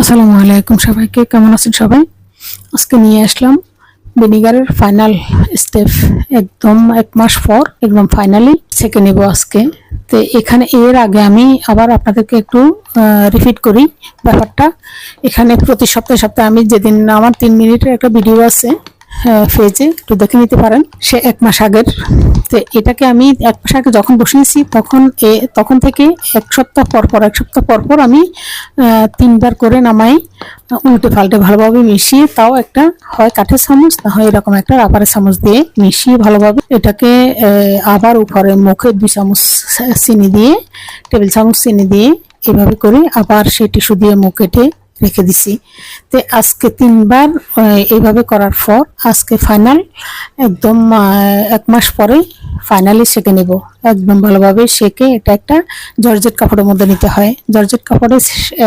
আসসালামু আলাইকুম সবাইকে, কেমন আছেন সবাই? আজকে নিয়ে আসলাম ভিনিগারের ফাইনাল স্টেপ একদম এক মাস পর, একদম ফাইনালি ছেঁকে নেব আজকে। তো এখানে, এর আগে আমি আবার আপনাদেরকে একটু রিপিট করি ব্যাপারটা। এখানে প্রতি সপ্তাহে সপ্তাহে আমি যেদিন আমার তিন মিনিটের একটা ভিডিও আছে ফেজে একটু দেখে নিতে পারেন। সে এক মাস আগের। তো এটাকে আমি এক আগে যখন বসিয়েছি, তখন এ, তখন থেকে এক সপ্তাহ পর পর, এক সপ্তাহ পর পর আমি তিনবার করে নামাই, উল্টে পাল্টে ভালোভাবে মিশিয়ে, তাও একটা হয় কাঠের চামচ, না হয় এরকম একটা রাবারের চামচ দিয়ে মিশিয়ে ভালোভাবে এটাকে আবার উপরে মুখে দুই চামচ চিনি দিয়ে, টেবিল চামচ চিনি দিয়ে এভাবে করে আবার সেই টিস্যু দিয়ে মুখ কেটে রেখে দিছি। তো আজকে তিনবার এইভাবে করার পর আজকে ফাইনাল, একদম এক মাস পরে ফাইনালি সেকে নেব। একদম ভালোভাবে সেকে এটা একটা জর্জেট কাপড়ের মধ্যে নিতে হয়। জর্জেট কাপড়ে সেকে